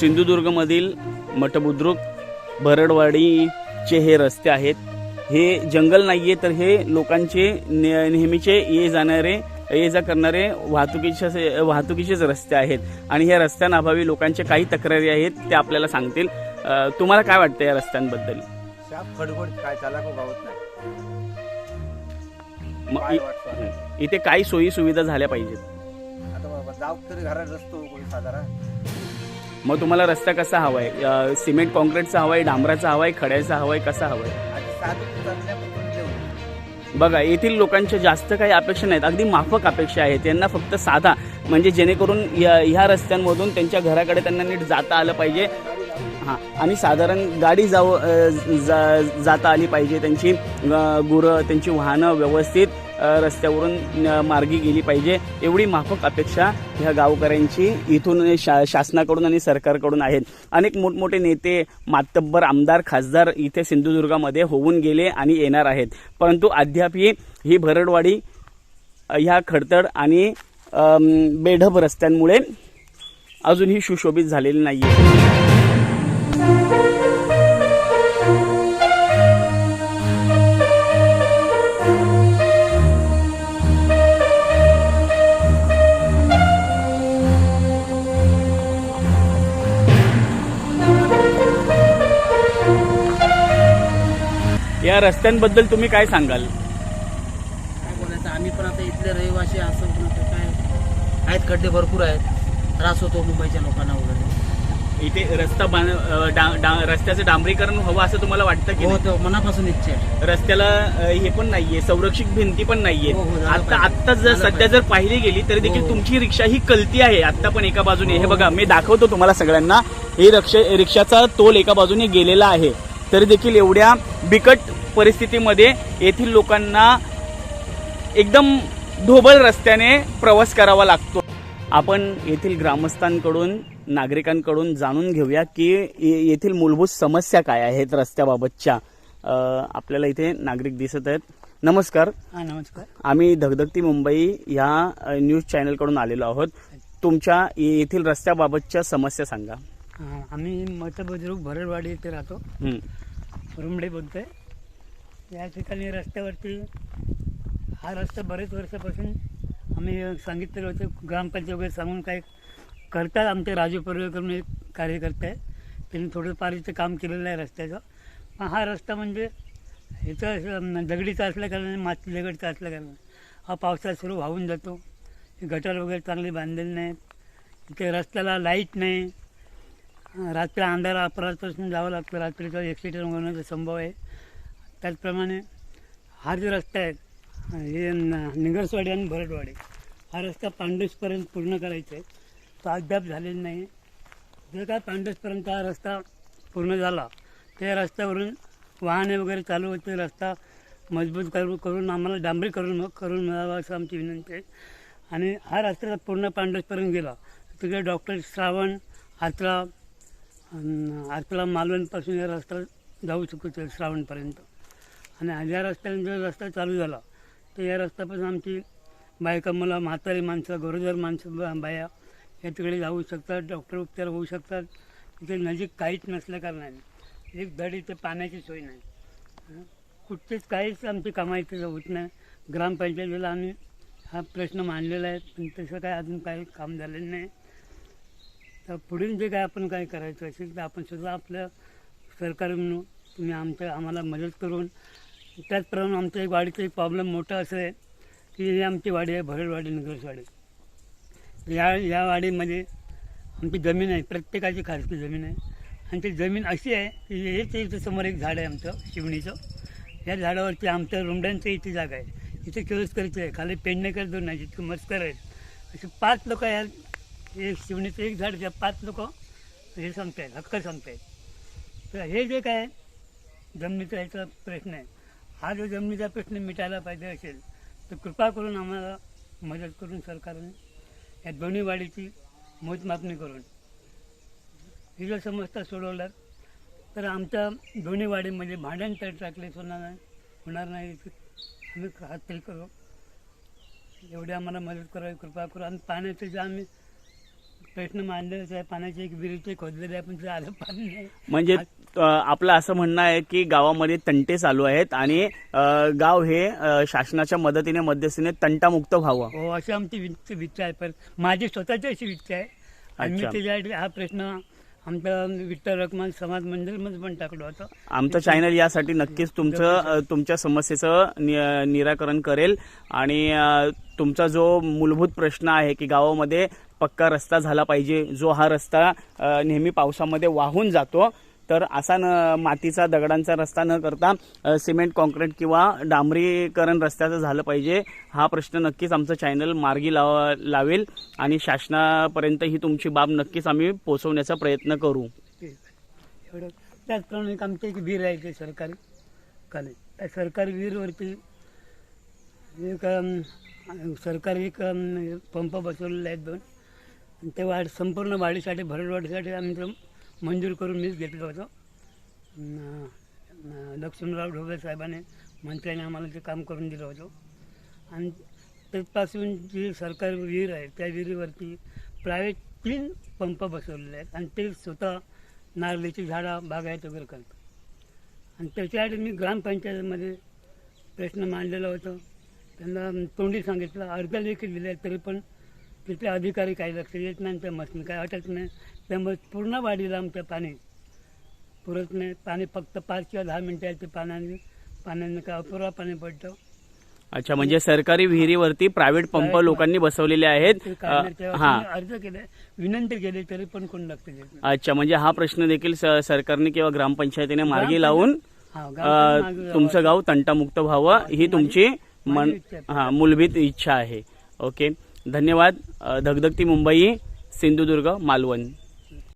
सिंधुदुर्गमधील मठबुद्रुक भरडवाडीचे हे रस्ते आहेत. हे जंगल नाहीये तर हे लोकांचे ने- नेहमीचे ये जाणारे ये जा करणारे वाहतुकीचे वाहतुकीचेच रस्ते आहेत. आणि ह्या रस्त्यांअभावी लोकांच्या काही तक्रारी आहेत ते आपल्याला सांगतील. तुम्हाला काय वाटतं या रस्त्यांबद्दल? काय त्याला गावत नाही. इथे काही सोयी सुविधा झाल्या पाहिजेत. आता बाबा जाऊ तरी घरात रस्तो साधारण. मग तुम्हाला रस्ता कसा हवाय? अ, सिमेंट कॉन्क्रीटचा हवाय डांबराचा हवाय खड्याचा हवाय कसा हवाय? जेवण. बघा येथील लोकांच्या जास्त काही अपेक्षा नाहीत. अगदी माफक अपेक्षा आहेत. त्यांना फक्त साधा म्हणजे जेणेकरून या ह्या रस्त्यांमधून त्यांच्या घराकडे त्यांना नीट जाता आलं पाहिजे. हां आणि साधारण गाडी जाऊ अ, जा- जाता आली पाहिजे. त्यांची गुरं त्यांची वाहनं व्यवस्थित रस्त्यावरून मार्गी गेली पाहिजे एवढी माफक अपेक्षा ह्या गावकऱ्यांची इथून शा शासनाकडून आणि सरकारकडून आहेत. अनेक मोठमोठे नेते मातब्बर आमदार खासदार इथे सिंधुदुर्गामध्ये होऊन गेले आणि येणार आहेत. परंतु अद्यापही ही भरडवाडी ह्या खडतड आणि बेढब रस्त्यांमुळे अजूनही सुशोभित झालेली नाही आहे या रस्त्यांबद्दल तुम्ही काय सांगाल काय बोलायचं आम्ही पण आता इथले रहिवासी असं म्हणतो काय आहेत खड्डे भरपूर आहेत त्रास होतो मुंबईच्या लोकांना वगैरे इथे रस्ता बांध अ, डा- डा- रस्त्याचं डांबरीकरण हवं असं तुम्हाला वाटतं की हो नाही? तो मनापासून इच्छा आहे रस्त्याला अ, हे पण नाहीये संरक्षित भिंती पण नाहीये हो, हो, झालं आता पाहिजे. आता जर झालं सध्या पाहिजे. जर पाहिली गेली तरी देखील हो. तुमची रिक्षा ही कलती आहे आता पण एका बाजूने हे हो. बघा मी दाखवतो तुम्हाला सगळ्यांना हे रिक्षा रिक्षाचा तोल एका बाजूने गेलेला आहे तरी देखील एवढ्या बिकट परिस्थितीमध्ये येथील लोकांना एकदम ढोबळ रस्त्याने प्रवास करावा लागतो. आपण येथील ग्रामस्थांकडून नागरिकांकडून जाणून घेऊया की ये- येथील मूलभूत समस्या काय आहेत रस्त्याबाबतच्या. आपल्याला इथे नागरिक दिसत आहेत. नमस्कार. नमस्कार. आम्ही धगधगती मुंबई ह्या अ, न्यूज चॅनलकडून आलेलो आहोत. तुमच्या येथील रस्त्याबाबतच्या समस्या सांगा. हा, आम्ही मतबुद्रुक भरडवाडी इथे राहतो. रुमडे बोलतोय. या ठिकाणी रस्त्यावरती हा रस्ता बरेच वर्षापासून आम्ही सांगितलेलं होतं. ग्रामपंचायत वगैरे सांगून काय करतात आमचे राजू पर्वेकर एक कार्यकर्ते आहे त्यांनी थोडंफार इथं काम केलेलं आहे रस्त्याचं. पण हा रस्ता म्हणजे इथं दगडीचा असल्याकारणाने माती दगडचा असल्याकारणाने हा पावसाळ्यात सर्व वाहून जातो. हे गटर वगैरे चांगले बांधलेले नाहीत. इथे रस्त्याला लाइट नाही. रात्री अंधारा अपराधपासून जावं लागतं. रात्रीचा ॲक्सिडेंट होण्याचा संभव आहे. त्याचप्रमाणे हा जो रस्ता आहे हे न- निगरसवाडी आणि भरटवाडी हा रस्ता पांडुसपर्यंत पूर्ण करायचा आहे. तो अद्याप झालेला नाही. जर का पांडुसपर्यंत हा रस्ता पूर्ण झाला त्या रस्त्यावरून वाहने वगैरे चालू होते रस्ता मजबूत करू करून आम्हाला डांबरी करून करून मिळावा असं आमची विनंती आहे. आणि हा रस्ता पूर्ण पांडुसपर्यंत गेला तिकडे डॉक्टर श्रावण आत्रा अन् मालवणपासून या रस्ता जाऊ शकतो श्रावणपर्यंत. आणि या रस्त्याने जर रस्ता चालू झाला तर या रस्त्यापासून आमची बायका मला म्हातारी माणसं गरोदर माणसं बा- बाया या तिकडे जाऊ शकतात डॉक्टर उपचार होऊ शकतात. तिथे नजीक काहीच नसल्या कारणाने एक धड इथे पाण्याची सोय नाही. कुठचेच काहीच आमची कमाई तिथं होत नाही. ग्रामपंचायतीला आम्ही हा प्रश्न मांडलेला आहे पण तसं काय अजून काही काम झालेलं नाही. तर पुढील जे काय आपण काय करायचं असेल तर आपण सुद्धा आपल्या सरकार म्हणून तुम्ही आमच्या आम्हाला मदत करून त्याचप्रमाणे आमच्या एक वाडीचा एक प्रॉब्लेम मोठा असं आहे की ही आमची वाडी आहे भरडवाडी नगरवाडी. या या वाडीमध्ये आमची जमीन आहे प्रत्येकाची खाजगी जमीन आहे. आणि ती जमीन अशी आहे की हेच इथं समोर एक झाड आहे आमचं शिवणीचं. या झाडावरती आमच्या रुमड्यांचं इथे जागा आहे. इथे किर्लोस्करचं आहे. खाली पेडणेकर दोन आहे जिथे मस्कर आहेत असे पाच लोक या एक शिवणीचं एक झाड ज्या पाच लोक हे सांगतायत हक्क सांगतायत तर हे जे काय जमिनीचा याचा प्रश्न आहे हा जो जमिनीचा प्रश्न मिटायला पाहिजे असेल तर कृपा करून आम्हाला मदत करून सरकारने या दोन्ही वाढीची मोजमापणी करून. ही जर समस्या सोडवल्यात तर आमच्या दोन्ही वाडीमध्ये भांड्यांतर टाकले होणार नाही होणार नाही आम्ही आम्ही खात्री करू. एवढी आम्हाला मदत करावी कृपा करू. आणि पाण्याचं जे आम्ही प्रश्न मांडलेलाच आहे पाण्याची एक विहिरीचे खोदलेले आहे पण ते आलं पाणी नाही. म्हणजे अ, आपलं असं म्हणणं आहे की गावामध्ये तंटे चालू आहेत आणि अ, गाव हे अ, शासनाच्या मदतीने मध्यस्थीने तंटामुक्त व्हावं. हो अशी आमची विच- इच्छा आहे. पण माझी स्वतःची अशी इच्छा आहे. आणि मी अच्छा. त्याच्यासाठी हा प्रश्न आमच्या विठ्ठल रखमान समाज मंदिरमध्ये पण टाकलो होतो. आमचं चॅनल यासाठी नक्कीच तुमचं तुमच्या समस्येचं नि- निराकरण करेल. आणि तुमचा जो मूलभूत प्रश्न आहे की गावामध्ये पक्का रस्ता झाला पाहिजे जो हा रस्ता नेहमी पावसामध्ये वाहून जातो तर असा न मातीचा दगडांचा रस्ता न करता सिमेंट कॉन्क्रीट किंवा डांबरीकरण रस्त्याचं झालं पाहिजे हा प्रश्न नक्कीच आमचं चॅनल मार्गी लाव लावेल आणि शासनापर्यंत ही तुमची बाब नक्कीच आम्ही पोचवण्याचा प्रयत्न करू. एवढं त्याचप्रमाणे एक आमची एक विहीर आहे ते सरकारी काले त्या सरकारी विहीरवरती एक सरकारी एक पंप बसवलेले आहेत दोन. आणि ते वाढ संपूर्ण वाढीसाठी भरड वाढीसाठी आम्ही मंजूर करून मीच घेतलं होतं. लक्ष्मीराव न- लक्ष्मणराव ढोबळे आम्हाला ते काम करून दिलं होतं. आणि त्यापासून जी सरकारी विहीर आहे त्या विहिरीवरती प्रायव्हेट तीन पंप बसवलेले आहेत आणि ते स्वतः नारळीची झाडं बागायत वगैरे करतात. आणि त्याच्यासाठी मी ग्रामपंचायतीमध्ये प्रश्न मांडलेला होता. त्यांना तोंडी सांगितलं अर्ध लेखी दिले तरी पण तिथले अधिकारी काही लक्ष देत नाही त्या मशीन काय वाटत नाही. त्यामुळे पूर्ण वाढीला आमचं पाणी. पुरत नाही. पाणी फक्त पाच किंवा दहा मिनटं आहे ते पाण्याने. पाण्याने काय अपुरा पाणी पडतं. अच्छा म्हणजे सरकारी विहिरीवरती प्रायव्हेट पंप लोकांनी बसवलेले आहेत. हा. अर्ज केले विनंती केली तरी पण कोण लक्ष नाही. अच्छा म्हणजे हा प्रश्न देखील सरकारने किंवा ग्रामपंचायतीने मार्गी लावून. तुमचं गाव तंटामुक्त व्हावं. ही तुमची मन. हा मूलभूत इच्छा आहे. ओके. धन्यवाद. धगधगती मुंबई सिंधुदुर्ग मालवण.